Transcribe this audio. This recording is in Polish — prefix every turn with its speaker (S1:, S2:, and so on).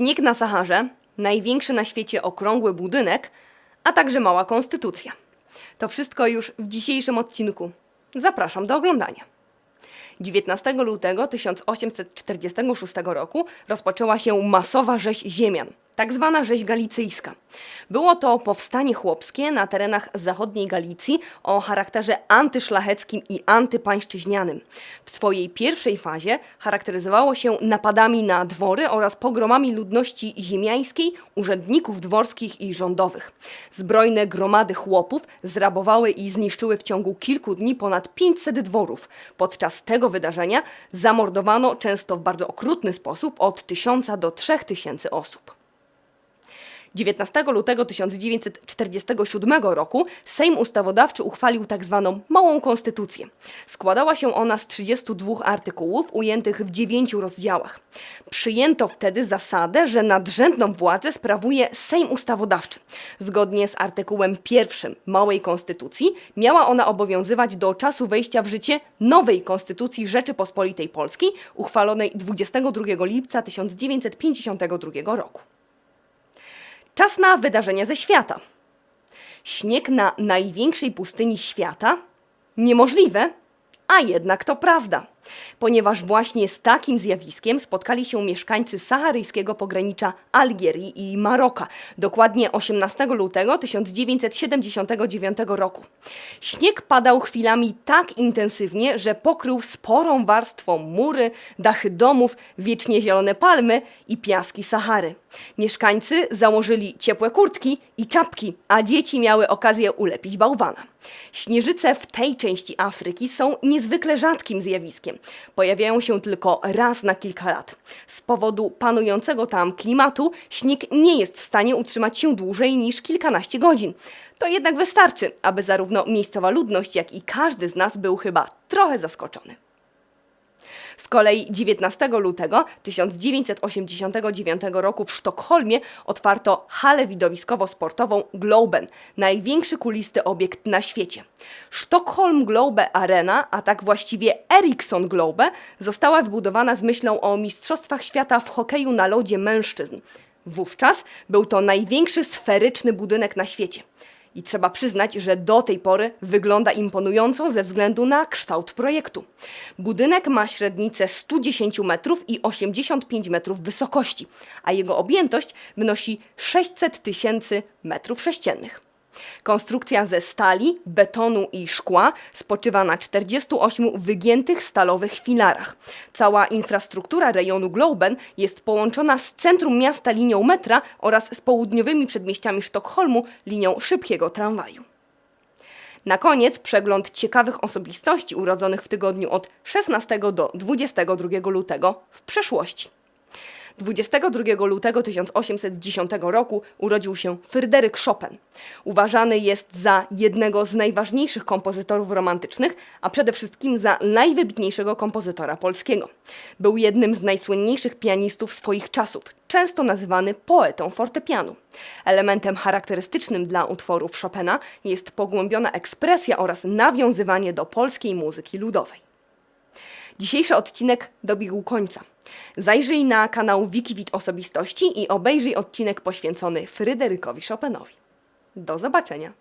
S1: Śnieg na Saharze, największy na świecie okrągły budynek, a także mała konstytucja. To wszystko już w dzisiejszym odcinku. Zapraszam do oglądania. 19 lutego 1846 roku rozpoczęła się masowa rzeź ziemian, tak zwana rzeź galicyjska. Było to powstanie chłopskie na terenach zachodniej Galicji o charakterze antyszlacheckim i antypańszczyźnianym. W swojej pierwszej fazie charakteryzowało się napadami na dwory oraz pogromami ludności ziemiańskiej, urzędników dworskich i rządowych. Zbrojne gromady chłopów zrabowały i zniszczyły w ciągu kilku dni ponad 500 dworów. Podczas tego wydarzenia zamordowano często w bardzo okrutny sposób od 1000 do 3000 osób. 19 lutego 1947 roku Sejm Ustawodawczy uchwalił tzw. Małą Konstytucję. Składała się ona z 32 artykułów ujętych w dziewięciu rozdziałach. Przyjęto wtedy zasadę, że nadrzędną władzę sprawuje Sejm Ustawodawczy. Zgodnie z artykułem pierwszym Małej Konstytucji miała ona obowiązywać do czasu wejścia w życie nowej Konstytucji Rzeczypospolitej Polskiej, uchwalonej 22 lipca 1952 roku. Czas na wydarzenia ze świata. Śnieg na największej pustyni świata? Niemożliwe, a jednak to prawda. Ponieważ właśnie z takim zjawiskiem spotkali się mieszkańcy saharyjskiego pogranicza Algierii i Maroka, dokładnie 18 lutego 1979 roku. Śnieg padał chwilami tak intensywnie, że pokrył sporą warstwą mury, dachy domów, wiecznie zielone palmy i piaski Sahary. Mieszkańcy założyli ciepłe kurtki i czapki, a dzieci miały okazję ulepić bałwana. Śnieżyce w tej części Afryki są niezwykle rzadkim zjawiskiem. Pojawiają się tylko raz na kilka lat. Z powodu panującego tam klimatu śnieg nie jest w stanie utrzymać się dłużej niż kilkanaście godzin. To jednak wystarczy, aby zarówno miejscowa ludność, jak i każdy z nas był chyba trochę zaskoczony. Z kolei 19 lutego 1989 roku w Sztokholmie otwarto halę widowiskowo-sportową Globen, największy kulisty obiekt na świecie. Sztokholm Globe Arena, a tak właściwie Ericsson Globe, została wybudowana z myślą o Mistrzostwach Świata w hokeju na lodzie mężczyzn. Wówczas był to największy sferyczny budynek na świecie. I trzeba przyznać, że do tej pory wygląda imponująco ze względu na kształt projektu. Budynek ma średnicę 110 metrów i 85 metrów wysokości, a jego objętość wynosi 600 tysięcy metrów sześciennych. Konstrukcja ze stali, betonu i szkła spoczywa na 48 wygiętych stalowych filarach. Cała infrastruktura rejonu Globen jest połączona z centrum miasta linią metra oraz z południowymi przedmieściami Sztokholmu linią szybkiego tramwaju. Na koniec przegląd ciekawych osobistości urodzonych w tygodniu od 16 do 22 lutego w przeszłości. 22 lutego 1810 roku urodził się Fryderyk Chopin. Uważany jest za jednego z najważniejszych kompozytorów romantycznych, a przede wszystkim za najwybitniejszego kompozytora polskiego. Był jednym z najsłynniejszych pianistów swoich czasów, często nazywany poetą fortepianu. Elementem charakterystycznym dla utworów Chopina jest pogłębiona ekspresja oraz nawiązywanie do polskiej muzyki ludowej. Dzisiejszy odcinek dobiegł końca. Zajrzyj na kanał Wikiwit Osobistości i obejrzyj odcinek poświęcony Fryderykowi Chopinowi. Do zobaczenia.